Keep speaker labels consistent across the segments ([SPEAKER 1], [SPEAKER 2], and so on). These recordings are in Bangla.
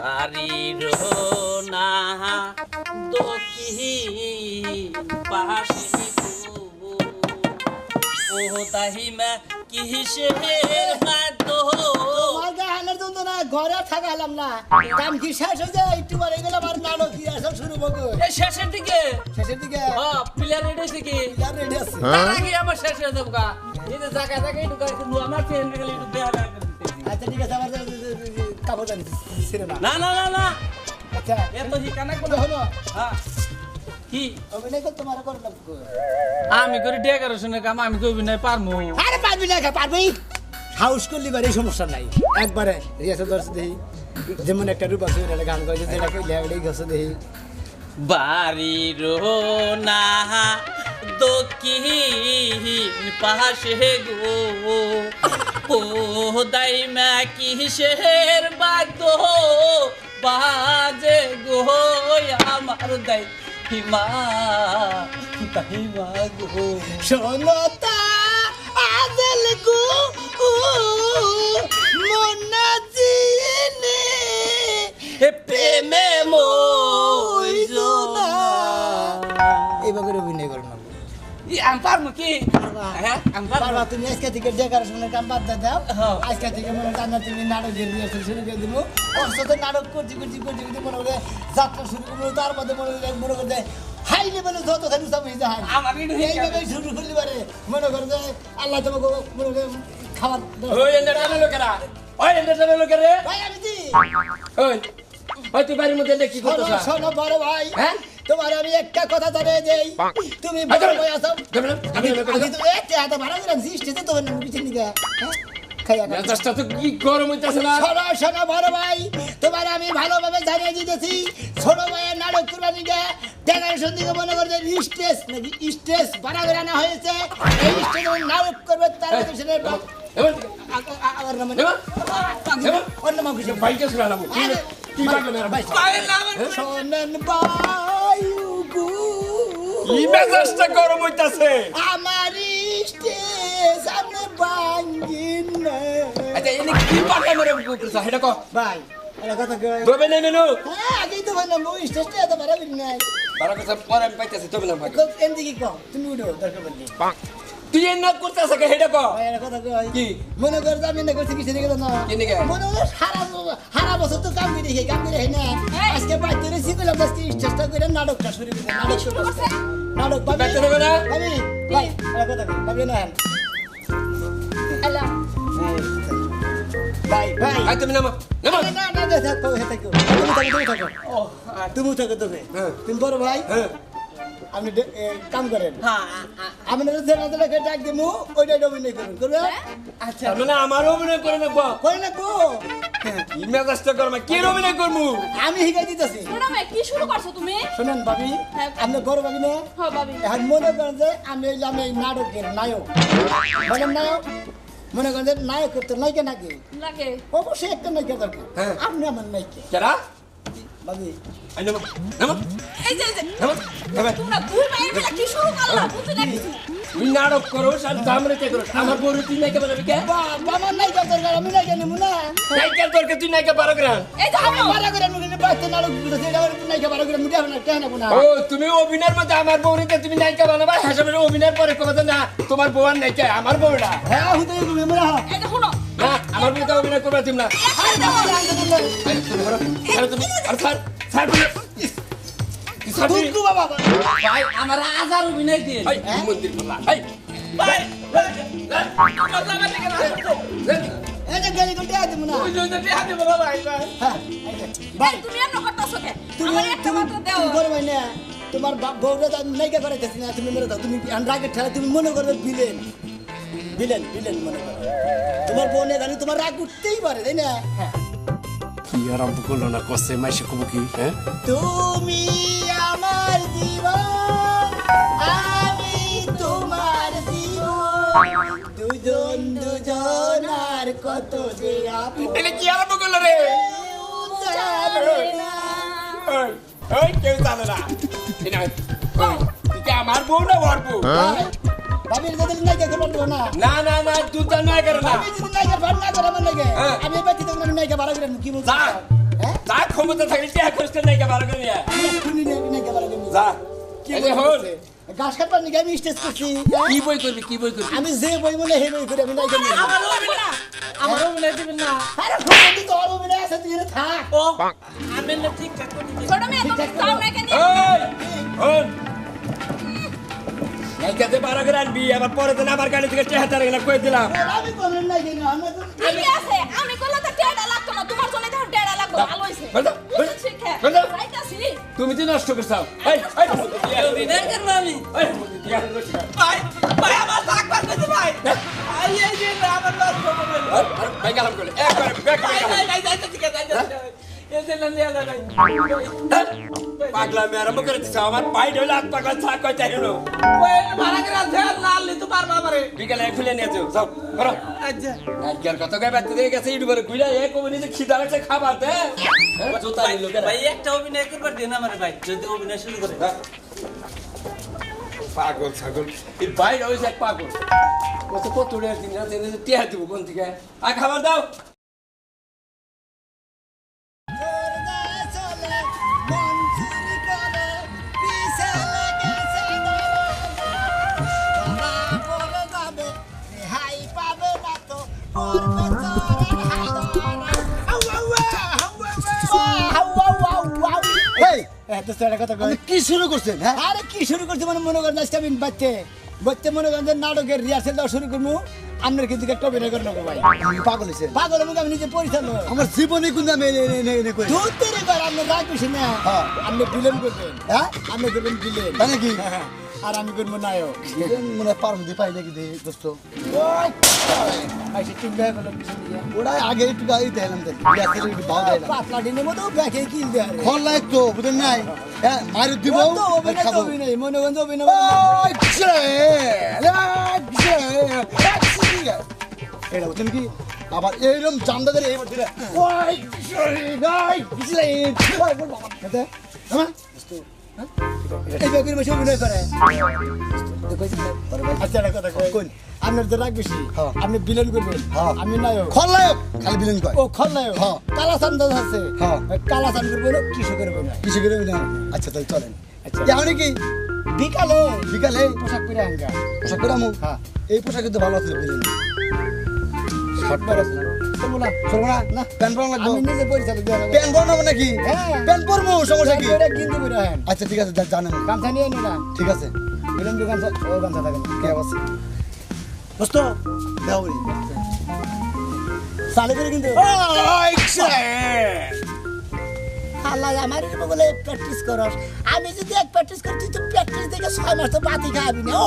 [SPEAKER 1] বাড়ির না দক্ষিণ পাশে। ও তাহিমা কিসের
[SPEAKER 2] না ঘরে থাকালাম না। কাম কি শেষ হয়ে যায়? একটু পরে গেলে আবার নাটক কি শুরু করব
[SPEAKER 1] এই শেষের দিকে?
[SPEAKER 2] শেষের দিকে?
[SPEAKER 1] হ্যাঁ প্লেয়ার রেডি আছে কি?
[SPEAKER 2] আর রেডি আছে।
[SPEAKER 1] তার আগে আমার শেষ হয়ে যাব গা। এই যে জায়গা জায়গা একটু আমার ট্রেন গেলে একটু।
[SPEAKER 2] আচ্ছা ঠিক আছে আমার কাপড় জানি ছিল না
[SPEAKER 1] না না। না না
[SPEAKER 2] আচ্ছা
[SPEAKER 1] এত হি কানা।
[SPEAKER 2] হলো
[SPEAKER 1] হ্যাঁ। কি?
[SPEAKER 2] অভিনয় করতে তোমার করলাম।
[SPEAKER 1] আমি করি ডেকোরেশনের কাম আমি কই নাই পারমু?
[SPEAKER 2] আরে পারবি না পারবি? হাউস করলি বারে সমস্যা নাই। একবারে রিয়াসে দর্শ দেই যেমন একটা রূপ আছে ওটা গান করে যেটা কইলে গছ দেই
[SPEAKER 1] বাড়ির না দক্ষিণ পাশে গো। ও দাইমা কিসের বাদ্য? বাজে গো আমার দাই হিমা দাইমা গো।
[SPEAKER 2] শোনতা আজল গো মনা জিনে অভিনয় করো না।
[SPEAKER 1] ই আমি পারমু কি?
[SPEAKER 2] বাবা তুমি আজকে থেকে ডেকোরেশনের কাম বাদ দাও।
[SPEAKER 1] হ্যাঁ।
[SPEAKER 2] আজকে থেকে মনে জানা তুমি নাটকের রিহার্সাল শুরু করে দিব। ওর সাথে নাটক করছি করছি করছি করছি মনে করে যাত্রা শুরু করব তার মধ্যে মনে করে মনে করতে হাই লেভেলে যত খালি সব হয়ে যায়। এইভাবে শুরু করলি পারে। মনে করে আল্লাহ তোমাকে মনে করে খাবার
[SPEAKER 3] ওই এন্টারটেইনার লোকেরা। ওই এন্টারটেইনার লোকেরা।
[SPEAKER 2] ভাই আমি দি
[SPEAKER 3] ওই ওই তুই বাড়ির মধ্যে কি
[SPEAKER 2] শোনো শোনো বড় ভাই।
[SPEAKER 3] হ্যাঁ?
[SPEAKER 2] তোমার আমি একটা কথা জানিয়ে দেই। তুমি বড় ভাই আছো?
[SPEAKER 3] আমি
[SPEAKER 2] আগে তো একটা হাতে ভাড়া করে তোমার নাম নিকে হ্যাঁ?
[SPEAKER 3] তো কি গরম হইতাছে না?
[SPEAKER 2] শোনো শোনো বড় ভাই আমি ভালোভাবে জানিয়ে দিতেছি। ছোট ভাইয়ের নাটক করবার দিকে দিকে মনে করছে স্টেজ নাকি স্টেজ ভাড়া করে হয়েছে। এই স্টেজে নাটক করবে তার নাম অন্য নাম
[SPEAKER 3] বাইকে শুনালাম
[SPEAKER 2] শোনেন
[SPEAKER 3] কি মেজাজটা গরম হইতাছে
[SPEAKER 2] আমার স্টেজ আমি ভাঙ্গিন না।
[SPEAKER 3] আচ্ছা এনে কি পাকা মেরে করতেছ সেটা কো
[SPEAKER 2] ভাই একটা কথা কই
[SPEAKER 3] গবে নেই মেনু
[SPEAKER 2] হ্যাঁ আগেই তো বললাম ওই স্টেজটা এত বাড়াবি নাই
[SPEAKER 3] বারা কথা পরে আমি পাইতাছি তবে না ভাগ
[SPEAKER 2] খুব এমনি কি কম তুমি উঠো দরকার পড়লে
[SPEAKER 3] তুই এন না করতেছ কে? সেটা কো
[SPEAKER 2] কথা কই?
[SPEAKER 3] কি?
[SPEAKER 2] মনে কর যে আমি না করছি কিছু দেখে না
[SPEAKER 3] কি নিকে?
[SPEAKER 2] মনে কর সারা সারা বছর তো কাম করে কাম করে না। আজকে বাইতে আজকে স্টেজটা করে নাটকটা শুরু করে নাটক শুরু করছে? নাটক
[SPEAKER 3] বাইতে না?
[SPEAKER 2] ভাবি ভাই কথা কই? ভাবি না? ভাই ভাই।
[SPEAKER 3] আই তুমি নামা নামা।
[SPEAKER 2] না না না থাকো থাকো তুমি থাকো তুমি থাকো। তুমি থাকো তুমি
[SPEAKER 3] হ্যাঁ।
[SPEAKER 2] তুমি বড় ভাই।
[SPEAKER 3] হ্যাঁ।
[SPEAKER 2] আপনি কাম করেন।
[SPEAKER 1] হ্যাঁ
[SPEAKER 2] আমি যে নাটকে ডাক দিমু ওইটা অভিনয় করুন করবে?
[SPEAKER 1] আচ্ছা।
[SPEAKER 3] মানে আমার অভিনয় করে নেব।
[SPEAKER 2] করে না গো
[SPEAKER 3] কি মেজাজটা গরম কি অভিনয় করমু
[SPEAKER 2] আমি শিখাই দিতেছি।
[SPEAKER 4] কি শুরু করছ তুমি?
[SPEAKER 2] শুনেন ভাবি
[SPEAKER 4] হ্যাঁ।
[SPEAKER 2] আপনি বড় ভাবি না?
[SPEAKER 4] হ্যাঁ ভাবি।
[SPEAKER 2] এখন মনে করেন যে আমি আমি নাটকের নায়ক। বলেন নায়ক মনে করেন নায়ক তো নায়িকা নাকি? অবশ্যই একটা নায়িকা দরকার।
[SPEAKER 3] হ্যাঁ।
[SPEAKER 2] আপনি আমার নায়িকা।
[SPEAKER 3] কেডা আই নামা নামা।
[SPEAKER 4] এই যে
[SPEAKER 3] নামা নামা।
[SPEAKER 4] তোমরা দুই কি শুরু করলা? বুঝতে না কিছু।
[SPEAKER 3] তুই নাটক করো আর দামরে কে করো। আমার বড় তুই নাইকে বানাবি কে?
[SPEAKER 2] বাবা দরকার আমি নায়িকা নেব না।
[SPEAKER 3] নাইকে তোরকে তুই নাইকে
[SPEAKER 4] এই যে
[SPEAKER 2] আমি বারা বাচ্চা নাটক বারা না কেন নেব না?
[SPEAKER 3] ও তুমি অভিনয়ের মধ্যে আমার বউরিতে তুমি নায়িকা বানাবা হাসাবের অভিনয়ের পরে কথা না তোমার বউ আর নায়িকা আমার বউটা
[SPEAKER 2] হ্যাঁ হুতে তুমি মনে
[SPEAKER 4] এই যে শুনো
[SPEAKER 3] আমার বউটা অভিনয় করবা তুমি না
[SPEAKER 1] আমার অভিনয় দিয়ে
[SPEAKER 3] মন্দির
[SPEAKER 2] তোমার বাপ বউরা নায়িকা করাইতেছি তুমি মেরে দাও। তুমি রাগের ঠেলা তুমি মনে করবে বিলেন বিলেন বিলেন মনে করো তোমার বউ নিয়ে জানি তোমার রাগ উঠতেই পারে তাই না হ্যাঁ
[SPEAKER 3] কি আরম্ভ করল না কষে মাইসে কব কি হ্যাঁ
[SPEAKER 2] তুমি আমার জীবন আমি তোমার জীবন দুজন দুজন আর কত যে আপন
[SPEAKER 3] এটা কি আরম্ভ করল রে
[SPEAKER 2] কেউ জানে না।
[SPEAKER 3] ওই কেউ জানে আমার বউ না ওর বউ
[SPEAKER 2] ভাবির যদি নায়িকা করব না।
[SPEAKER 3] না না না তুই তো নয় করে না।
[SPEAKER 2] আমি যদি নায়িকা ভাড়া না করে আমার
[SPEAKER 3] হ্যাঁ।
[SPEAKER 2] আমি ব্যক্তি তখন আমি নায়িকা ভাড়া করে কি বলছি?
[SPEAKER 3] যা।
[SPEAKER 2] হ্যাঁ?
[SPEAKER 3] যা ক্ষমতা থাকলে খরচ করে নাই কে করে
[SPEAKER 2] শুনি কে
[SPEAKER 3] যা
[SPEAKER 2] কি
[SPEAKER 3] এই যে হল।
[SPEAKER 2] বলছে? ঘাস কাটবার নাকি আমি স্টেজ করছি?
[SPEAKER 3] কি বই করবি কি বই করবি?
[SPEAKER 2] আমি যে বই মনে হে বই করে আমি নাই
[SPEAKER 1] আমার আমার দিবেন না।
[SPEAKER 2] আরে তো তুই থাক।
[SPEAKER 1] ও। আমি না ঠিকঠাক করে
[SPEAKER 4] ছোট মেয়ে তুমি যাও না কেন
[SPEAKER 3] এই বারো আনবি আবার পরে তো আমার গাড়ি থেকে দিলাম।
[SPEAKER 2] আমি কোন নাই জানি আমরা তো
[SPEAKER 4] আছে আমি করলে তো টেড়া লাগতো না তোমার জন্য লাগতো ভালো হইছে
[SPEAKER 3] বলো, বলো,
[SPEAKER 4] শিখে
[SPEAKER 3] বলো।
[SPEAKER 4] রাইতাছি
[SPEAKER 3] তুমি তো নষ্ট করছাও এই এই।
[SPEAKER 1] করব আমি।
[SPEAKER 3] এই
[SPEAKER 1] ভাই ভাই আমার থাকবার কথা ভাই। ভাই এই যে আমার ভাই
[SPEAKER 3] গেলাম করে এক করে ব্যাক করে
[SPEAKER 1] ভাই
[SPEAKER 3] গেলাম
[SPEAKER 1] ভাই ভাই যাইতে ঠিক আছে যাইতে এই যে না নিয়ে যাবে
[SPEAKER 3] পাগলা। আমি আরম্ভ করে দিছে আমার হইলে হাত পাগলা ছাক কইতে হলো
[SPEAKER 1] ভাড়া করে আছে লাল লি তো পারবা পারে
[SPEAKER 3] বিকালে খুলে নিয়ে যাও যাও করো
[SPEAKER 1] আচ্ছা
[SPEAKER 3] আজকের কত গায়ে বাচ্চা দিয়ে গেছে ইউটিউবে ঘুরে এক
[SPEAKER 1] করে
[SPEAKER 3] পাগল ছাগল বাইরে কত দিন রাতে দিব কোন থেকে আর খাবার দাও।
[SPEAKER 5] কি শুরু করছেন হ্যাঁ?
[SPEAKER 2] আরে কি শুরু করছি মানে মনে করেন আজকে আমি বাচ্চে বাচ্চে মনে করেন নাটকের রিহার্সেল দেওয়া শুরু করব। আপনার কিন্তু একটা অভিনয় করে নেব ভাই।
[SPEAKER 5] পাগল হয়েছে
[SPEAKER 2] পাগল মুখে আমি নিজে পরিচালক।
[SPEAKER 5] আমার জীবনে কিন্তু আমি
[SPEAKER 2] দুধ তেরে কর আপনি রাগ বেশি না।
[SPEAKER 5] হ্যাঁ।
[SPEAKER 2] আপনি ভিলেন করবেন।
[SPEAKER 5] হ্যাঁ?
[SPEAKER 2] আপনি করবেন ভিলেন
[SPEAKER 5] তাই নাকি
[SPEAKER 2] আর আমি করব নায়ক।
[SPEAKER 5] মানে পারম দি পাই নাকি দে দোস্ত? আগে একটু গাড়ি
[SPEAKER 2] পাতলা ডিনের মতো কিল দেয়।
[SPEAKER 5] ফল তো নাই? হ্যাঁ মারি দিব।
[SPEAKER 2] মনে অভিনয়।
[SPEAKER 5] এটা কি? আবার এইরকম জামদাদের এই হ্যাঁ?
[SPEAKER 2] এই ব্যাকের বসে অভিনয় করে। আচ্ছা একটা কথা
[SPEAKER 5] কোন?
[SPEAKER 2] আপনার তো রাগ বেশি
[SPEAKER 5] হ্যাঁ।
[SPEAKER 2] আপনি ভিলেন করবেন।
[SPEAKER 5] হ্যাঁ।
[SPEAKER 2] আমি নায়ক।
[SPEAKER 5] খলনায়ক? খালি বিলেন কয়?
[SPEAKER 2] ও খলনায়ক।
[SPEAKER 5] হ্যাঁ।
[SPEAKER 2] কালাসান দাদা আছে
[SPEAKER 5] হ্যাঁ।
[SPEAKER 2] ওই কালাসান করব না।
[SPEAKER 5] কিছু করে না? আচ্ছা তাই চলেন।
[SPEAKER 2] আচ্ছা।
[SPEAKER 5] এখন কি?
[SPEAKER 2] বিকালে।
[SPEAKER 5] বিকালে?
[SPEAKER 2] পোশাক পরে
[SPEAKER 5] পোশাক করে আমু?
[SPEAKER 2] হ্যাঁ।
[SPEAKER 5] এই পোশাক কিন্তু ভালো আছে বিলেন
[SPEAKER 2] শর্ট পরে চলবো না
[SPEAKER 5] চলবো না
[SPEAKER 2] না।
[SPEAKER 5] প্যান্ট পরা লাগবো?
[SPEAKER 2] আমি নিজে পরিচালক
[SPEAKER 5] নাকি?
[SPEAKER 2] হ্যাঁ।
[SPEAKER 5] প্যান্ট পরবো সমস্যা কি?
[SPEAKER 2] এটা কিনতে পারে
[SPEAKER 5] আচ্ছা ঠিক আছে জানেন।
[SPEAKER 2] গামছা নিয়ে নি না
[SPEAKER 5] ঠিক আছে।
[SPEAKER 2] ভিলেন দোকান ও গামছা থাকে।
[SPEAKER 5] কে অবস্থা দোস্ত দেও রে
[SPEAKER 2] চালু করে কিন্তু আল্লাহ আমার বলে প্র্যাকটিস করস। আমি যদি এক প্র্যাকটিস করছি তো প্র্যাকটিস দেখে ছয় মাস তো বাতি খাবি না। ও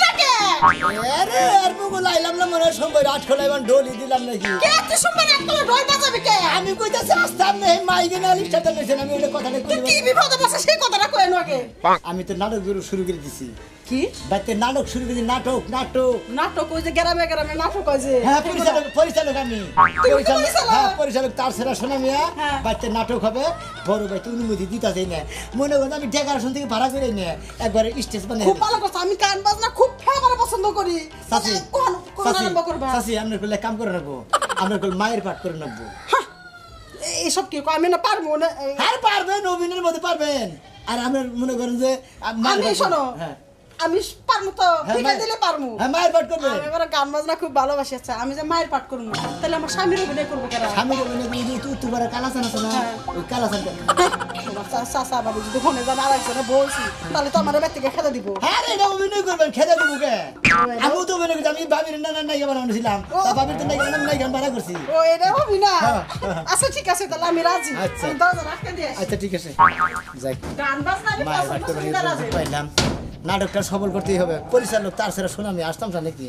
[SPEAKER 2] আরে আর মুগু লাইলাম না মনে ডলি দিলাম নাকি?
[SPEAKER 4] কে তুই শুনবে না বাজাবে কে?
[SPEAKER 2] আমি কইতাছি আসতাম না এই না লিস্টাতে লইছেন আমি ওই কথাটা
[SPEAKER 4] তুই
[SPEAKER 2] কই
[SPEAKER 4] কি বিপদ হচ্ছে সেই কথাটা কই আগে।
[SPEAKER 2] আমি তো নাটক শুরু শুরু করে দিছি।
[SPEAKER 4] কি?
[SPEAKER 2] বাইতে নাটক শুরু করে নাটক নাটক।
[SPEAKER 4] নাটক ওই যে গ্রামে গ্রামে নাটক হয় যে।
[SPEAKER 2] হ্যাঁ পরিচালক পরিচালক আমি। পরিচালক? হ্যাঁ পরিচালক তার সেরা শোনা মিয়া।
[SPEAKER 4] হ্যাঁ।
[SPEAKER 2] বাইতে নাটক হবে। বড় ভাই তুই অনুমতি দিতাছেই না। মনে করেন আমি ডেকারেশন থেকে ভাড়া করে নিয়ে একবারে স্টেজ বানিয়ে
[SPEAKER 4] খুব ভালো কথা আমি গান বাজনা খুব ফেভারে পছন্দ করি।
[SPEAKER 2] চাচি
[SPEAKER 4] কোন কোন আরম্ভ করবা?
[SPEAKER 2] আপনার কইলে কাম করে রাখব। আপনার কইলে মায়ের পাঠ করে রাখব।
[SPEAKER 4] এইসব কি? আমি না পারব না এই-
[SPEAKER 2] হ্যাঁ পারবেন অভিনয়ের মধ্যে পারবেন। আর আপনার মনে করেন যে
[SPEAKER 4] আমি শোনো
[SPEAKER 2] হ্যাঁ।
[SPEAKER 4] আমি পারব তো
[SPEAKER 2] হ্যাঁ,
[SPEAKER 4] ঠিক দিলে পারব
[SPEAKER 2] হ্যাঁ মায়ের পাঠ করবেন
[SPEAKER 4] আমি এবার গান বাজনা খুব ভালোবাসি আচ্ছা আমি যে মায়ের পাঠ করব তাহলে আমার স্বামীর অভিনয় করব কেন?
[SPEAKER 2] স্বামীর অভিনয় তুমি যে উত্তর পাড়া কালাসান আছে না
[SPEAKER 4] হ্যাঁ।
[SPEAKER 2] ওই কালাসান
[SPEAKER 4] তোমার চা- চাচা বাবু যদি ফোনে যান আড়াইশো বলছি তাহলে তো আমার ব্যাগ থেকে খেতে দিব।
[SPEAKER 2] হ্যাঁ রে এটা অভিনয় করবেন খেতে দেবো কে? আমি তো অভিনয় করছি আমি ভাবির না না নাইকা বানানো ছিলাম তা ভাবির তো নাইকা বানানো নাইকা বানা করছি।
[SPEAKER 4] ও এটা হবি না
[SPEAKER 2] হ্যাঁ।
[SPEAKER 4] আচ্ছা ঠিক আছে তাহলে আমি রাজি।
[SPEAKER 2] আচ্ছা। আচ্ছা ঠিক আছে। যাই।
[SPEAKER 4] গান বাজনা আমি পছন্দ করি।
[SPEAKER 2] পাইলাম। নাটকটা সফল করতেই হবে। পরিচালক তার সেরা সুনামি আসতাম না নাকি।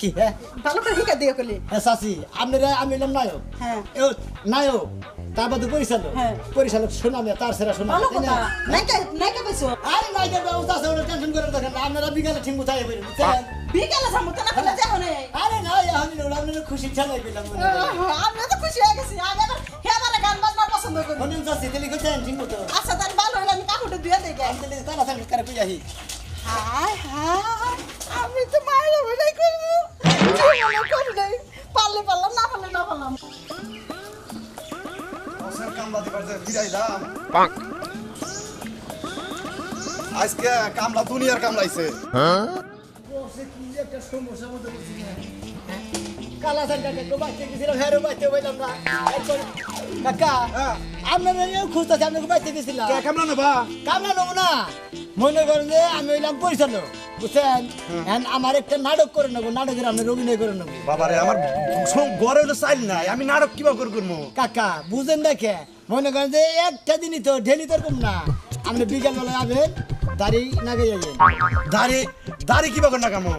[SPEAKER 2] কি হ্যাঁ?
[SPEAKER 4] ভালো করে শিখা দিয়ে কলি।
[SPEAKER 2] হ্যাঁ চাচি আপনারা আমি এলাম নায়ক।
[SPEAKER 4] হ্যাঁ।
[SPEAKER 2] নায়ক তার বাদে পরিচালক।
[SPEAKER 4] হ্যাঁ।
[SPEAKER 2] পরিচালক সুনামি তার সেরা
[SPEAKER 4] সুনামি
[SPEAKER 2] আরে ব্যবস্থা আছে টেনশন করে দেখেন আপনারা বিকালে ঠিক বুঝছেন?
[SPEAKER 4] বিকেলে যাব তো না ফেলে যাব নে
[SPEAKER 2] আরে না আমি ওরা আপনারা খুশি চালাই পেলাম মনে করে।
[SPEAKER 4] আমি তো খুশি হয়ে গেছি। আমি আবার হে আমার গান বাজনা পছন্দ করি।
[SPEAKER 2] মনে হচ্ছে তেলি করছেন ঠিক মতো
[SPEAKER 4] আচ্ছা তার ভালো হলে আমি কাপড়টা ধুয়ে দেই।
[SPEAKER 2] আমি তেলি তাড়াতাড়ি করে পেয়ে আসি
[SPEAKER 4] হায় হায় আমি তো মায়ের অভিনয় করব। জীবনে করি নাই পারলে পারলাম না পারলে না পারলাম।
[SPEAKER 5] বসের কামলা দিবার
[SPEAKER 2] কালা কাকা বাচ্চা গেছিলাম হ্যাঁ বাচ্চা বললাম না। কাকা আপনারা নিয়েও আপনাকে বাচ্চা গেছিলাম।
[SPEAKER 5] কামলা নেবা?
[SPEAKER 2] কামলা নেব না। মনে করেন যে আমি হইলাম পরিচালক বুঝছেন? আমার একটা নাটক করে নেব নাটকের আপনার অভিনয় করে নেব।
[SPEAKER 5] বাবারে আমার ঘরে হলো চাইল নাই আমি নাটক কিবা করে করব?
[SPEAKER 2] কাকা বুঝেন দেখে মনে করেন যে একটা দিনই তো ঢেলি তো না। আপনি বিকাল বেলায় আবেন দাড়ি নাগে যাবেন
[SPEAKER 5] দাড়ি? দাড়ি কিবা করে না কামো?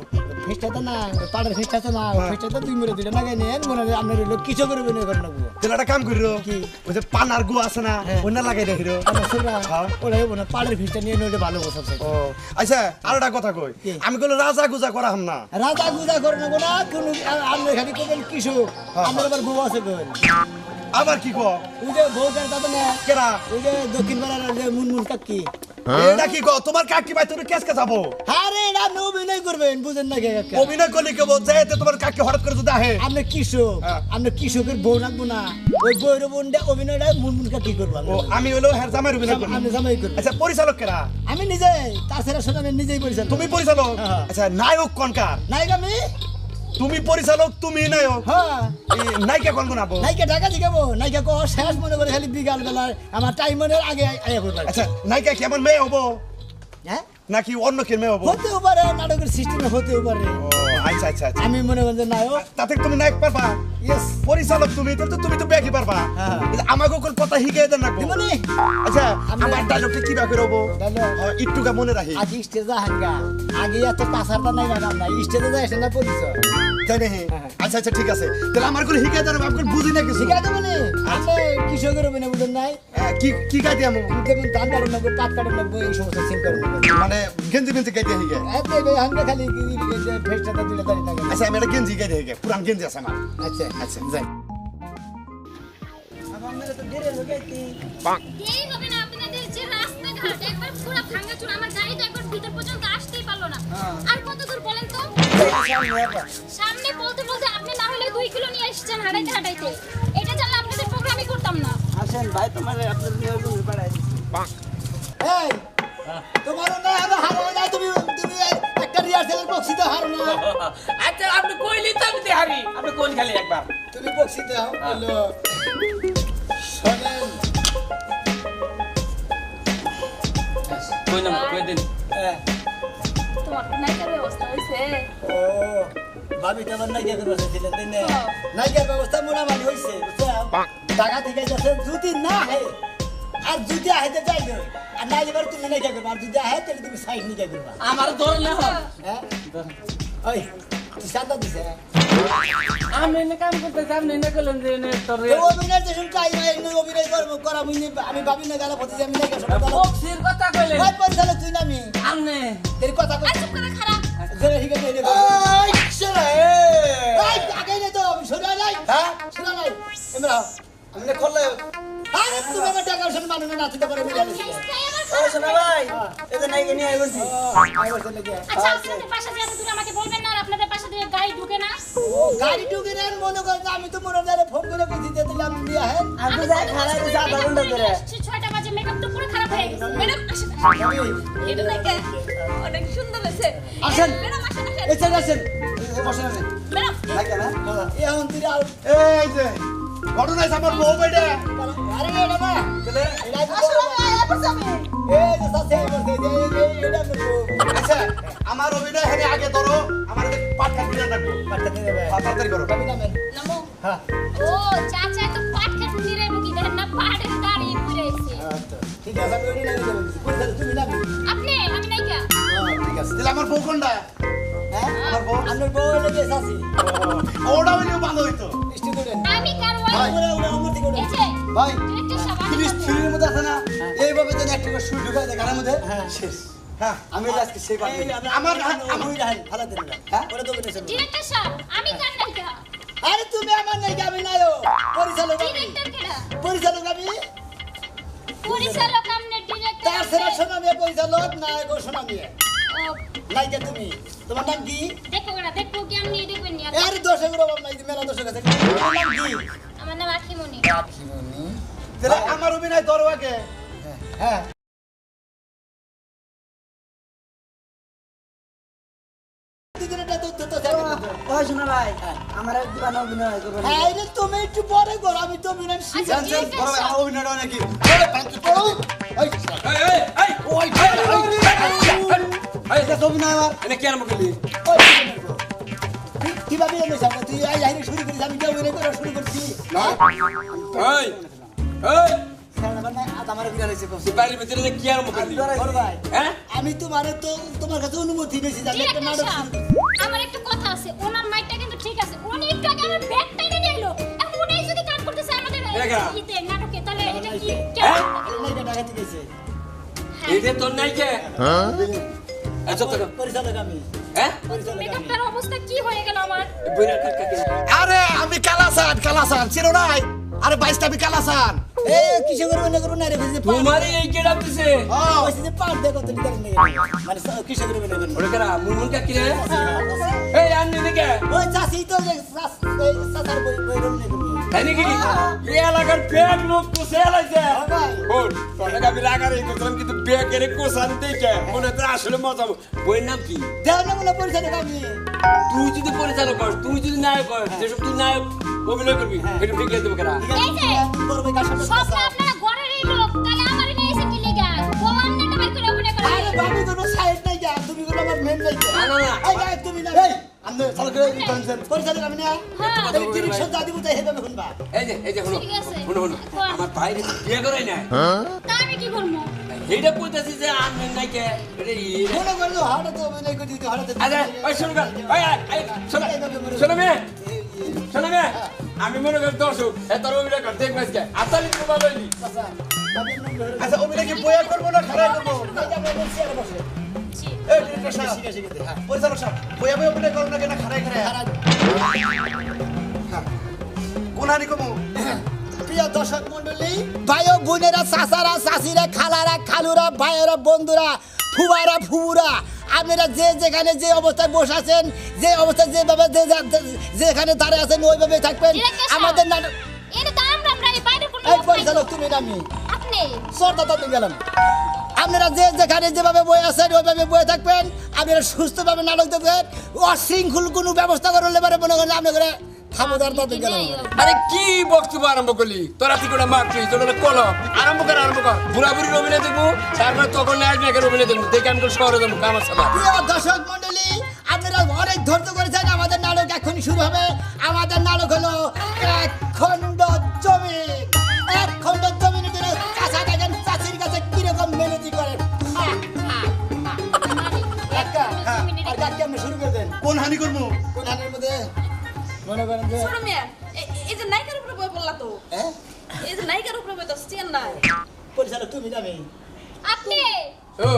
[SPEAKER 2] ফেসটা তো না পাড়ের না ফেসটা তো দুই মেরে দুইটা নাগে নেন মনে হয় আপনার হইল কিছু করে অভিনয় করে নেব
[SPEAKER 5] তাহলে একটা কাম
[SPEAKER 2] কি?
[SPEAKER 5] ওই যে পানার গু আছে না
[SPEAKER 2] হ্যাঁ।
[SPEAKER 5] ওই না লাগাই
[SPEAKER 2] আমার
[SPEAKER 5] হ্যাঁ।
[SPEAKER 2] না পাড়ের ফেসটা নিয়ে নিয়ে ভালো বসে
[SPEAKER 5] ও আচ্ছা আর একটা কথা কই। আমি কইলো রাজা গুজা করা হাম না।
[SPEAKER 2] রাজা গুজা করে নেব না কোনো আপনি খালি করবেন কৃষক আপনার আবার বউ আছে কবেন
[SPEAKER 5] আবার কি কো
[SPEAKER 2] ওই যে বউ কেন তাতে না?
[SPEAKER 5] কেরা?
[SPEAKER 2] ওই যে দক্ষিণ পাড়ার যে মুনমুন কাকি।
[SPEAKER 5] এটা কি কো তোমার কাকি ভাই তুমি কেসকে যাব?
[SPEAKER 2] আরে আপনি অভিনয় করবেন বুঝেন না কে কাকা।
[SPEAKER 5] অভিনয় করলে কেবো যে এতে তোমার কাকি হঠাৎ করে যদি আহে।
[SPEAKER 2] আপনি
[SPEAKER 5] হ্যাঁ।
[SPEAKER 2] আপনি কৃষকের বউ রাখব না। ওই বউর বোনটা অভিনয়টা মুনমুন কাকি করব
[SPEAKER 5] ও আমি হলো হ্যাঁ জামাই অভিনয় করব
[SPEAKER 2] আপনি জামাই করবেন।
[SPEAKER 5] আচ্ছা পরিচালক কেরা?
[SPEAKER 2] আমি নিজে তাছাড়া শোনা আমি নিজেই পরিচালক।
[SPEAKER 5] তুমি পরিচালক?
[SPEAKER 2] হ্যাঁ।
[SPEAKER 5] আচ্ছা নায়ক কনকার
[SPEAKER 2] নায়ক আমি?
[SPEAKER 5] তুমি পরিচালক তুমি নায়ক।
[SPEAKER 2] হ্যাঁ।
[SPEAKER 5] নায়িকা কোন কোন আবো
[SPEAKER 2] নায়িকা ঢাকা দিকাবো নায়িকা কো শেষ মনে করে খালি বিকাল বেলায় আমার টাইম মনের আগে আয়া করবে
[SPEAKER 5] আচ্ছা নায়িকা কেমন মেয়ে হব?
[SPEAKER 2] হ্যাঁ?
[SPEAKER 5] নাকি অন্য কে মেয়ে হব?
[SPEAKER 2] হতেও পারে নাটকের সিস্টেমে হতেও পারে।
[SPEAKER 5] আচ্ছা আচ্ছা আচ্ছা।
[SPEAKER 2] আমি মনে নায়ক।
[SPEAKER 5] তাতে তুমি নায়ক পারবা?
[SPEAKER 2] ইয়েস
[SPEAKER 5] পরিচালক তুমি তো তুমি তো ব্যাগই পারবা।
[SPEAKER 2] হ্যাঁ।
[SPEAKER 5] আমাকে কোন কথা শিখিয়ে দেন না।
[SPEAKER 2] দিবনি?
[SPEAKER 5] আচ্ছা
[SPEAKER 2] আমি-
[SPEAKER 5] আমার ডায়লগটা কি করব? একটুকা মনে রাখি।
[SPEAKER 2] আজ স্টেজে হাঙ্গা আগে এত পাসারটা নাই না না স্টেজে সেটা পরিচয়?
[SPEAKER 5] তাই নাকি? আচ্ছা আচ্ছা ঠিক আছে। তাহলে আমার করে শিখিয়ে দেন আমি বুঝি না কিছু।
[SPEAKER 2] ঠিক আছে আপনি কৃষকের অভিনয় বুঝেন নাই?
[SPEAKER 5] হ্যাঁ, কি কি গাইতে আমি?
[SPEAKER 2] যেমন ধান কাটন লাগবে পাট কাটন লাগবে এই সমস্ত সিন করেন
[SPEAKER 5] মানে গেঞ্জি গেঞ্জি গাইতে শিখে
[SPEAKER 2] এত খালি ফেসটা দুটা দাঁড়ি থাকে
[SPEAKER 5] আচ্ছা আমি একটা গেঞ্জি গাইতে শিখে পুরান গেঞ্জি আছে আমার।
[SPEAKER 2] আচ্ছা।
[SPEAKER 5] আচ্ছা যাই।
[SPEAKER 6] এই হবে না আপনাদের যে রাস্তাঘাট একবার পুরো ভাঙাচুর আমার গাড়ি তো একবার ভিতর পর্যন্ত আসতেই পারল না। আর সামনে বলতে বলতে আপনি না হলে দুই কিলো নিয়ে এসেছেন হাঁটাইতে হাঁটাইতে। এটা জানলে আপনাদের প্রোগ্রামই করতাম না।
[SPEAKER 2] এই তোমার না আমি হারো না তুমি তুমি একটা রিহার্সালের বক্সিতে হারো না।
[SPEAKER 1] আচ্ছা আপনি কইলি তো আমি দেহারি আপনি কোন খালি একবার?
[SPEAKER 2] তুমি বক্সিতে হাও বলো। শোনেন।
[SPEAKER 1] কই না কই দিন?
[SPEAKER 2] হ্যাঁ।
[SPEAKER 6] তোমার নাইকার ব্যবস্থা হয়েছে
[SPEAKER 2] ও ভাবি তো আমার নাইকা করে তাই না? নাইকার ব্যবস্থা মোটামুটি হয়েছে টাকা থেকে যাচ্ছে যদি না হে আর যদি আহেতে যাই আর না এবার তুমি নাইকা করবা আর যদি আহে তাহলে তুমি সাইড নিকা করবা।
[SPEAKER 1] আমার ধর না
[SPEAKER 2] হ্যাঁ? ওই তুই শান্তা দিছে
[SPEAKER 1] আমি না কাম করতেছি আপনি না করলেন যে তোর
[SPEAKER 2] তো অভিনয় যে শুন টাইম এমনি অভিনয় করব করা আমি আমি ভাবি না গালা পতি আমি সব গালা
[SPEAKER 1] বক্সির কথা কইলেন।
[SPEAKER 2] ওই পরিচালক তুই নামি
[SPEAKER 1] আমনে
[SPEAKER 2] তোর কথা কই
[SPEAKER 6] চুপ করে খারাপ।
[SPEAKER 2] জেনে ঠিক আছে
[SPEAKER 5] এই, এ?
[SPEAKER 2] এই আগে নে তো আমি শোনা নাই।
[SPEAKER 5] হ্যাঁ?
[SPEAKER 2] শোনা নাই। এমরা
[SPEAKER 5] আপনি করলে
[SPEAKER 2] আরে তুমি আমার টাকা শুন না নাচতে পারে মিলা দিছে
[SPEAKER 6] তাই আমার খারাপ
[SPEAKER 2] আই বলতে লাগে
[SPEAKER 6] আচ্ছা আপনাদের পাশে যে এত দূর আমাকে বলবেন না আর আপনাদের পাশে দিয়ে গাড়ি ঢুকে না।
[SPEAKER 2] ও গাড়ি ঢুকে নেন মনে করেন আমি তো মনে হয় ফোন করে কইছি যে তুমি আমি বিয়া
[SPEAKER 6] আমি যাই খারাপ যা বারণ ধরে। ছয়টা বাজে মেকআপ তো পুরো খারাপ হয়ে গেছে। ম্যাডাম আসেন এটা নাকি অনেক সুন্দর হয়েছে।
[SPEAKER 2] আসেন।
[SPEAKER 6] ম্যাডাম আসেন আসেন।
[SPEAKER 2] আসেন বসেন আসেন।
[SPEAKER 6] ম্যাডাম
[SPEAKER 2] এখন তুই আর
[SPEAKER 5] এই যে ঘটনা হয়েছে আমার বউ বেডে
[SPEAKER 2] আরে এটা না এটা
[SPEAKER 4] আসলে আমি আয়া পড়ছি আমি
[SPEAKER 2] এই যে সাথে বসে এই এটা করব
[SPEAKER 5] আচ্ছা আমার অভিনয় হেনে আগে ধরো আমার পাটকা দিয়ে রাখব
[SPEAKER 2] পাঠা দিয়ে দেবে
[SPEAKER 5] তাড়াতাড়ি করো
[SPEAKER 2] কবি নামেন
[SPEAKER 6] নমো
[SPEAKER 2] হ্যাঁ
[SPEAKER 6] ও চাচা তো পাট খেতে নিরে মুখি দেখেন না পাহাড়ের গাড়ি ঘুরেছে
[SPEAKER 2] আচ্ছা, ঠিক আছে আমি ওই নামে দেবো পরিচালক তুমি নামি
[SPEAKER 6] আপনি আমি নাইকা
[SPEAKER 2] হ্যাঁ, ঠিক আছে
[SPEAKER 5] তাহলে আমার বউ কোনটা
[SPEAKER 2] হ্যাঁ
[SPEAKER 5] আমার
[SPEAKER 2] আপনার বউ
[SPEAKER 6] আমি
[SPEAKER 2] আমার
[SPEAKER 6] আমি
[SPEAKER 5] না এইভাবে আমি
[SPEAKER 2] আমার
[SPEAKER 5] আমার
[SPEAKER 2] আমার
[SPEAKER 6] আমি নায়িকা
[SPEAKER 2] আরে তুমি আমার নাই আমি নাইও পরিচালক আমি পরিচালক আমি
[SPEAKER 6] পরিচালক আমনে ডিরেক্টর
[SPEAKER 2] তার সেরা শোনা মেয়ে পরিচালক নায়ক ও শোনা তুমি তোমার নাম কি
[SPEAKER 6] দেখো না দেখো কি আমি দেখবেন নি
[SPEAKER 2] আরে দর্শক বাবা নাই মেলা দর্শক আছে তোমার নাম কি
[SPEAKER 6] আমার নাম আখিমনি
[SPEAKER 5] তাহলে আমার অভিনয় দরওয়াকে
[SPEAKER 2] হ্যাঁ
[SPEAKER 4] আমার এক দোকানে অভিনয় করবেন
[SPEAKER 2] হ্যাঁ, তুমি একটু পরে করো আমি তো অভিনয়
[SPEAKER 6] আচ্ছা,
[SPEAKER 5] অভিনয়টা নাকি এই এটা আমার
[SPEAKER 3] এনে
[SPEAKER 2] কীভাবে এনে তুই আই শুরু আমি করা শুরু করছি
[SPEAKER 3] এই এই
[SPEAKER 2] আমার না আজ আমার
[SPEAKER 3] এনে কি আরম্ভ করলি
[SPEAKER 2] বড় ভাই
[SPEAKER 3] হ্যাঁ
[SPEAKER 2] আমি তোমার তো তোমার কাছে অনুমতি করছি।
[SPEAKER 6] আমার একটা কথা আছে ওনার মাইকটা কিন্তু ঠিক আছে উনি একটু আগে আমার ব্যাগটা এনে নিলো এখন উনি যদি কাজ করতেছে আমাদের ইতে নাটকে তাহলে এটা কি
[SPEAKER 3] হ্যাঁ?
[SPEAKER 2] এটা ডাকাতি গেছে।
[SPEAKER 3] এটা তোর নাই কে আচ্ছা তো
[SPEAKER 2] পরিচালক আমি
[SPEAKER 3] হ্যাঁ?
[SPEAKER 2] পরিচালক আমি
[SPEAKER 6] মেকআপটার অবস্থা কি হয়ে গেল আমার?
[SPEAKER 5] আরে আমি কালাসান কালাসান চিনো নাই? আরে বাইশটা আমি কালাসান।
[SPEAKER 2] এই কিসে করব না করব না রে বুঝতে
[SPEAKER 3] তোমারই এই কেডা দিছে
[SPEAKER 2] যে পার দেখো মানে কিসে করব না করব?
[SPEAKER 3] ওরে কেডা মুনমুন কাকি রে? এই আন্নি দিকে
[SPEAKER 2] ওই চাষি তো যে বই বই রুম
[SPEAKER 3] তাই নাকি? এই এলাকার ব্যাগ লোক কোসে লাইছে
[SPEAKER 2] ভাই।
[SPEAKER 3] ওর তোর আমি লাগার এই করলাম কিন্তু ব্যাগ এর কোসান দেখে মনে তো আসলে মজা। বইয়ের নাম কি?
[SPEAKER 2] দেও না বলে পরিচালক আমি।
[SPEAKER 3] তুই যদি পরিচালক কর তুই যদি নায়ক কর যেসব তুই নায়ক অভিনয় করবি এটা ঠিক দেবো কেনা
[SPEAKER 2] ঠিক আছে
[SPEAKER 6] এই যে,
[SPEAKER 2] করব কার সাথে
[SPEAKER 6] সব আপনারা ঘরেরই লোক তাহলে আমারই নিয়ে এসে কি লিগা? ও আমনেটা বাইর করে অভিনয় করে।
[SPEAKER 2] আরে বাবু কোনো সাইড নাই যা তুমি কোনো আমার মেন নাই
[SPEAKER 3] না, না, না।
[SPEAKER 2] এই তুমি না
[SPEAKER 5] আমি চালু করে দিতেন
[SPEAKER 2] পরিচালক আমি না
[SPEAKER 6] হ্যাঁ।
[SPEAKER 2] তাহলে ডিরেকশন যা দিব তাই হেবে শুনবা
[SPEAKER 3] এই যে এই যে শুনো। শুনো শুনো আমার বাইরে বিয়ে করাই নাই
[SPEAKER 6] তা আমি কি করব
[SPEAKER 3] এইটা কইতাছি যে আনবেন নাই কে এটা
[SPEAKER 2] মনে করল হাড়ে তো অভিনয় করে দিতে হাড়ে
[SPEAKER 3] আরে ওই শোনো গা, ওই শোনো শোনো মেয়ে শোনো মেয়ে আমি মনে করি দর্শক এ তোর অভিনয় কর দেখ মাসকে আতালি তো বাবা হইলি
[SPEAKER 5] আচ্ছা অভিনয় কি বইয়া করব না খারাপ করব। এই ডিরেক্টর সাহেব পরিচালক সাহেব বইয়া বইয়া অভিনয় করব না কেন খারাই খারাই কোন হানি কমু
[SPEAKER 2] প্রিয় দর্শক মন্ডলী ভাই বোনেরা চাচারা চাচিরা খালারা খালুরা ভাইয়েরা বন্ধুরা ফুবারা ফুবুরা আপনারা যে যেখানে যে অবস্থায় বসে আছেন যে অবস্থায় যেভাবে যে যেখানে দাঁড়িয়ে আছেন ওইভাবে থাকবেন আমাদের নাটক
[SPEAKER 6] এই।
[SPEAKER 2] পরিচালক তুমি
[SPEAKER 6] আপনি
[SPEAKER 2] গেলাম আপনারা যে যেখানে যেভাবে বয়ে আছেন ওইভাবে বয়ে থাকবেন। আপনারা সুস্থভাবে নাটক দেখবেন অশৃঙ্খল কোনো ব্যবস্থা করলে পারে মনে করেন আপনি করে
[SPEAKER 3] আরে কি বক্তব্য আরম্ভ করলি? তোরা তুই কোটা মারছি তোর কল আরম্ভ কর আরম্ভ কর। বুড়া বুড়ির অভিনয় দেখব। তারপরে তখন নায়ক নায়কের অভিনয় দেখব। দেখে আমি শহরে যাব কামার সাথে
[SPEAKER 2] দর্শক মন্ডলী আপনারা অনেক ধৈর্য করেছেন আমাদের নাটক এখন শুরু হবে। আমাদের নাটক হলো মনে করেন যে
[SPEAKER 4] ছোট মেয়ে এই যে নায়িকার উপরে বই পড়লা তো।
[SPEAKER 2] হ্যাঁ
[SPEAKER 4] এই যে নায়িকার উপরে বই তো চেন নাই।
[SPEAKER 2] পরিচালক তুমি যাবে।
[SPEAKER 6] আপনি?
[SPEAKER 3] ও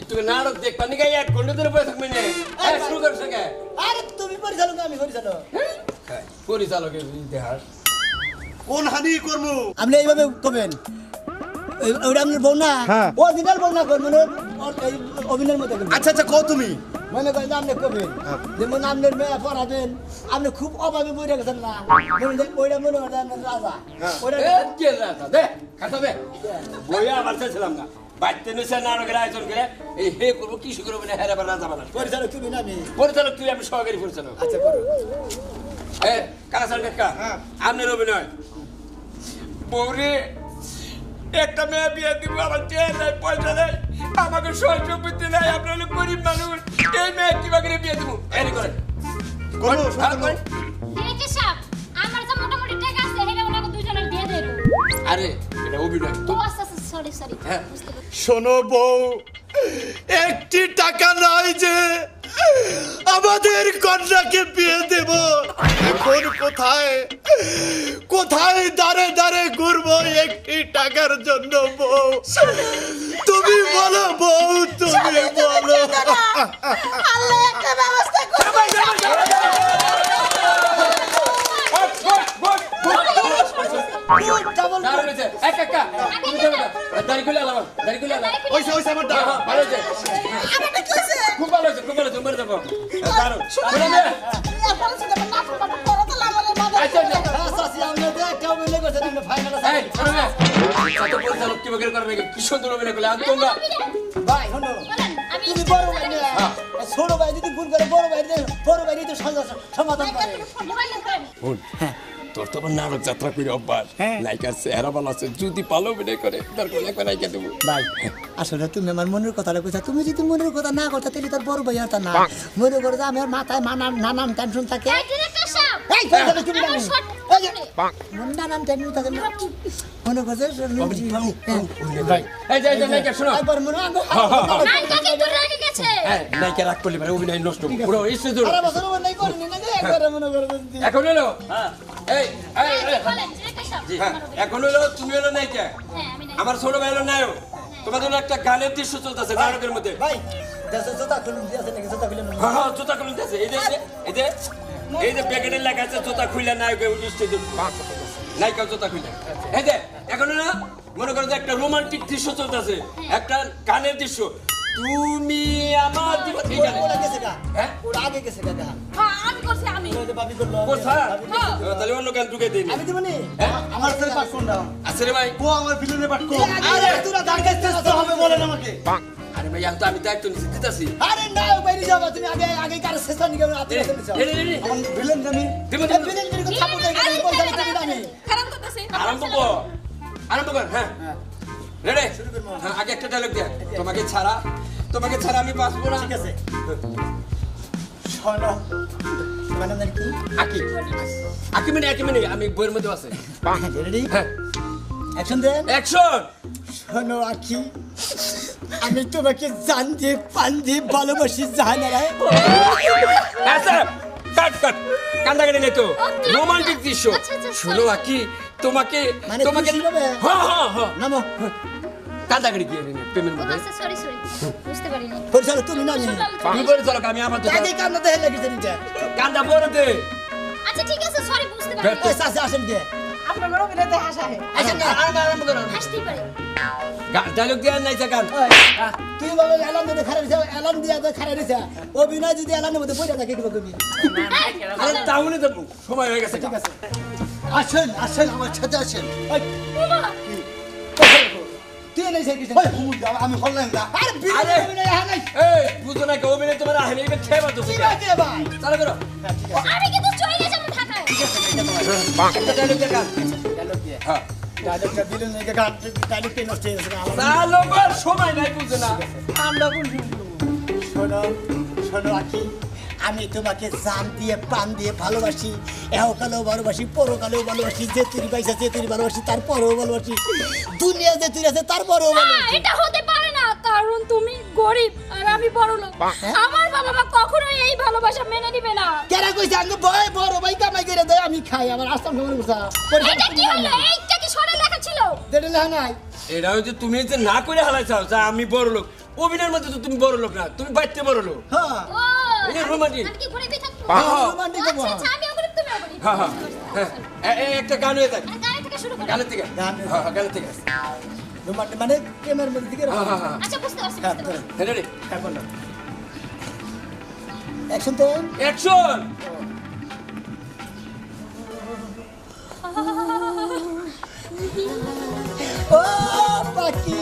[SPEAKER 3] একটু নাটক দেখ পানি গাই এক ঘণ্টা ধরে বসে থাকবি না। এই, শুরু কর সঙ্গে
[SPEAKER 2] আরে তুমি পরিচালক আমি পরিচালক।
[SPEAKER 3] পরিচালকের ইতিহাস
[SPEAKER 5] কোন হানি করব
[SPEAKER 2] আপনি এইভাবে করবেন। ওই- ওইটা আপনার বউ না?
[SPEAKER 5] হ্যাঁ।
[SPEAKER 2] অরিজিনাল বউ না করবেন অভিনয়ের মতো
[SPEAKER 5] আচ্ছা আচ্ছা কও তুমি।
[SPEAKER 2] মনে করেন যে আপনি করবেন যেমন আপনার মেয়ে পড়াবেন আপনি খুব অভাবে বই রেখেছেন না মনে করেন ওইটা মনে করেন আপনার রাজা
[SPEAKER 3] দে। বইয়া আমার চাইছিলাম না। বাড়িতে নিছে নাটকের আয়োজন করে, এই হে করব, কি শুরু করব না, হেরে আবার রাজা বানাস।
[SPEAKER 2] পরিচালক তুমি না আমি
[SPEAKER 3] পরিচালক তুই, আমি সহকারী পরিচালক।
[SPEAKER 2] আচ্ছা করো
[SPEAKER 3] এ, কালাসান কাকা, আপনার অভিনয়। একটা মেয়ে বিয়ে দিব আমার চেয়ে নেই পয়সা নেই আমাকে সয় সম্পত্তি নেই আপনার হলো গরিব মানুষ এই মেয়ে কি বাকি বিয়ে দিব? এরি করেন।
[SPEAKER 5] করব
[SPEAKER 3] ভালো করেন।
[SPEAKER 6] ডিরেক্টর আমার মোটামুটি টাকা আছে সেটা ওনাকে দুজনের দিয়ে দেব।
[SPEAKER 3] আরে এটা অভিনয়। তো
[SPEAKER 6] সরি সরি
[SPEAKER 3] হ্যাঁ।
[SPEAKER 5] শোনো বউ একটি টাকা নাই যে আমাদের কন্যাকে বিয়ে দেব। এখন কোথায় কোথায় দাঁড়ে দাঁড়ে ঘুরবো একটি টাকার জন্য বউ? তুমি বলো বউ তুমি বলো।
[SPEAKER 4] আল্লাহ
[SPEAKER 3] খুলে আলাম, দাড়ি খুলে আলাম।
[SPEAKER 5] ওইসে ওইসে আমার
[SPEAKER 3] হ্যাঁ, হ্যাঁ, ভালো হয়েছে।
[SPEAKER 4] আমাকে কি হয়েছে?
[SPEAKER 3] খুব ভালো হয়েছে, ভালো হয়েছে, মরে যাব। দারুণ। শোনো
[SPEAKER 2] না। ছোট ভাই যদি ভুল করে বড় ভাই বড় ভাই সমাধান- সমাধান করে।
[SPEAKER 6] মোবাইলে করেন।
[SPEAKER 3] শোন, তোর তো আবার নাটক যাত্রা করে অভ্যাস। নায়িকার চেহারা ভালো আছে যদি ভালো অভিনয় করে তার কোনো একটা নায়িকা দেবো।
[SPEAKER 2] ভাই আসলে তুমি আমার মনের কথাটা কইছা। তুমি যদি মনের কথা না কথা তাহলে তোর বড় ভাই আর তা না মনে করো যে আমার মাথায় নানান নানান টেনশন থাকে। নানান টেনশন থাকে। মনে করছে
[SPEAKER 3] ভাই এই যে এই যে নায়িকা শোনো।
[SPEAKER 2] একবার মনে
[SPEAKER 6] নায়িকা কিন্তু রেগে গেছে।
[SPEAKER 3] হ্যাঁ নায়িকা রাগ করলে মানে অভিনয় নষ্ট পুরো
[SPEAKER 2] একবার
[SPEAKER 3] এখন হলো এই এই হ্যাঁ,
[SPEAKER 6] আমার
[SPEAKER 3] এখন হলো তুমি হলো নায়িকা।
[SPEAKER 6] হ্যাঁ, আমি নায়িকা।
[SPEAKER 3] আমার ছোট ভাই হলো নায়ক। তোমাদের হলো একটা গানের দৃশ্য চলতেছে নাটকের মধ্যে।
[SPEAKER 2] ভাই দেশে জোতা দিয়েছে নাকি জোতা খুলে
[SPEAKER 3] হ্যাঁ হ্যাঁ জুতা খুলে দিতেছে এই যে এই যে, এই যে এই লেখা আছে জুতা খুলে নায়ক স্টেজে নায়িকা জুতা খুলে এই যে এখন হলো মনে করো যে একটা রোমান্টিক দৃশ্য চলতেছে একটা গানের দৃশ্য। তুমি আমার জীবন
[SPEAKER 2] ওরা গেছে গা।
[SPEAKER 3] হ্যাঁ?
[SPEAKER 2] ওরা আগে গেছে গা
[SPEAKER 6] হ্যাঁ, আমি করছি, হ্যাঁ।
[SPEAKER 3] তাহলে অন্য গান ঢুকে দিই
[SPEAKER 2] আমি দিবনি।
[SPEAKER 3] হ্যাঁ?
[SPEAKER 5] আমার ছেলে পাঠ কোনটা
[SPEAKER 3] আছে রে ভাই?
[SPEAKER 5] ও আমার ভিলেনের পাঠ কোন
[SPEAKER 2] আরে তোরা
[SPEAKER 5] চেষ্টা হবে বলেন আমাকে।
[SPEAKER 3] আরে ভাই আমি তো আমি দায়িত্ব নিচ্ছি দিতেছি।
[SPEAKER 2] আরে না বাইরে যাবা। তুমি আগে আগে কার শেষ নিকে আপনি চলে
[SPEAKER 3] রে, রে, রে, রে।
[SPEAKER 5] আমার ভিলেন আমি
[SPEAKER 3] দেবো,
[SPEAKER 2] এই
[SPEAKER 3] দেবো।
[SPEAKER 2] বিলেন বিলেন থাপড় পয়সা দিতে দিলাম
[SPEAKER 6] খারাপ করতেছে।
[SPEAKER 3] আরম্ভ কর। আরম্ভ কর হ্যাঁ। রেডি হ্যাঁ আগে একটা ডায়লগ দে তোমাকে ছাড়া তোমাকে ছাড়া আমি বাঁচবো না।
[SPEAKER 2] ঠিক আছে। শোনো নাম কি?
[SPEAKER 3] মানে আকি মানে আমি বইয়ের মধ্যে আছে।
[SPEAKER 2] রেডি
[SPEAKER 3] হ্যাঁ।
[SPEAKER 2] অ্যাকশন দেন।
[SPEAKER 3] অ্যাকশন
[SPEAKER 2] শোনো আখি আমি তোমাকে জান দিয়ে পান দিয়ে ভালোবাসি জাহানারায়
[SPEAKER 3] আচ্ছা কাট কাট কান্দা কেটে নেই তো। রোমান্টিক দৃশ্য।
[SPEAKER 6] আচ্ছা, আচ্ছা,
[SPEAKER 3] শোনো আকি তোমাকে
[SPEAKER 2] মানে
[SPEAKER 3] তোমাকে হ্যাঁ হ্যাঁ হ্যাঁ।
[SPEAKER 2] নামো।
[SPEAKER 3] কান্দা কেটে গিয়ে প্রেমের
[SPEAKER 6] ও,
[SPEAKER 3] মধ্যে?
[SPEAKER 6] আচ্ছা, sorry, sorry। বুঝতে পারিনি।
[SPEAKER 2] পরিচালক তুমি
[SPEAKER 3] তুমি বলে চলো আমি আমার তো
[SPEAKER 2] আগে কান্না দেখে লেগেছে নিজে।
[SPEAKER 3] কান্দা পরে দে
[SPEAKER 6] আচ্ছা, ঠিক আছে, sorry, বুঝতে পারিনি।
[SPEAKER 2] ওই সাসে আসেন দিয়ে
[SPEAKER 4] আপনার
[SPEAKER 2] আসেন না
[SPEAKER 3] আরম্ভ আরম্ভ করো।
[SPEAKER 6] হাসতেই পারি।
[SPEAKER 3] ডায়লগ দিয়ে নাই গান।
[SPEAKER 2] তুই বাবা এলান দিয়ে খারাপ দিছে এলান দিয়া তো খারাপ দিছে অভিনয় যদি এলানের মধ্যে বইটা থাকে দিব তুমি
[SPEAKER 3] আরে তাহলে তো সময় হয়ে গেছে।
[SPEAKER 2] ঠিক আছে।
[SPEAKER 5] আসেন আসেন আমার সাথে আসেন।
[SPEAKER 6] বাবা,
[SPEAKER 2] নেই সেই কিছু
[SPEAKER 5] আমি হল্লাম না
[SPEAKER 2] আরে বিলেন অভিনয় হ্যাঁ নাই।
[SPEAKER 3] এই বুঝো না কি অভিনয় তোমার আহেন এইবার খেয়ে বাদ
[SPEAKER 2] কি বাকি ভাই
[SPEAKER 3] চালু করো।
[SPEAKER 6] আমি কিন্তু চলে যাব ঢাকায়।
[SPEAKER 3] একটা ডায়লগ দিয়ে গান
[SPEAKER 2] ডায়লগ দিয়ে।
[SPEAKER 3] হ্যাঁ।
[SPEAKER 2] ডায়লগটা বিলেন নাকি গান ডায়লগটা নষ্ট হয়ে গেছে। আমার
[SPEAKER 3] সময় নাই বুঝো না।
[SPEAKER 2] আমরা কোন শোনো শোনো আকি আমি তোমাকে জান দিয়ে প্রাণ দিয়ে ভালোবাসি। এহকালেও ভালোবাসি পরকালেও ভালোবাসি যে তুই পাইছা যে তুই ভালোবাসি তারপরেও ভালোবাসি। দুনিয়া যে তুই আছে তারপরেও ভালোবাসি।
[SPEAKER 6] এটা হতে পারে না কারণ তুমি গরিব আর আমি বড় লোক। আমার বাবা মা কখনোই এই ভালোবাসা মেনে নিবে না।
[SPEAKER 2] কেরা কইছে আঙ্গ ভয় বড় ভাই কামাই করে দেয় আমি খাই আমার আসাম খাবার বুঝা
[SPEAKER 6] এটা কি হলো? এইটা কি সরে লেখা ছিল?
[SPEAKER 2] দেড় না নাই।
[SPEAKER 3] এটা হচ্ছে তুমি যে না করে হালাইছাও যা আমি বড় লোক। অভিনয়ের মধ্যে তো তুমি বড় লোক না তুমি বাড়তে বড় লোক।
[SPEAKER 2] হ্যাঁ।
[SPEAKER 6] আমি কি থাকব।
[SPEAKER 2] রোমান্টিক
[SPEAKER 6] আচ্ছা আমি তুমি
[SPEAKER 3] হ্যাঁ হ্যাঁ একটা গান হয়ে থাকে।
[SPEAKER 6] আর থেকে শুরু করো।
[SPEAKER 3] গানের থেকে।
[SPEAKER 2] গান।
[SPEAKER 3] হ্যাঁ থেকে।
[SPEAKER 2] রোমান্টিক মানে প্রেমের মধ্যে দিকে
[SPEAKER 3] হ্যাঁ
[SPEAKER 6] আচ্ছা বুঝতে পারছি বুঝতে পারছি।
[SPEAKER 3] হ্যাঁ রেডি
[SPEAKER 2] অ্যাকশন তো?
[SPEAKER 3] অ্যাকশন
[SPEAKER 2] ও পাখি।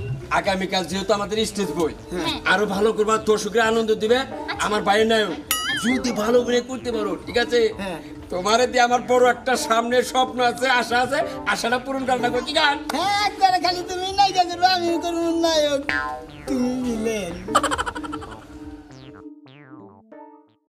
[SPEAKER 3] আগামীকাল যেহেতু আমাদের স্টেজ বই
[SPEAKER 6] হ্যাঁ।
[SPEAKER 3] আরও ভালো করবা দর্শকরা আনন্দ দিবে আমার বাইরে নায়ক। যদি ভালো করে করতে পারো ঠিক আছে?
[SPEAKER 2] হ্যাঁ।
[SPEAKER 3] তোমার দিয়ে আমার বড় একটা সামনে স্বপ্ন আছে আশা আছে আশাটা পূরণ করে লাগবে কি গান?
[SPEAKER 2] হ্যাঁ একবার খালি তুমি নাই করবে আমি করব নায়ক। তুমি বিলেন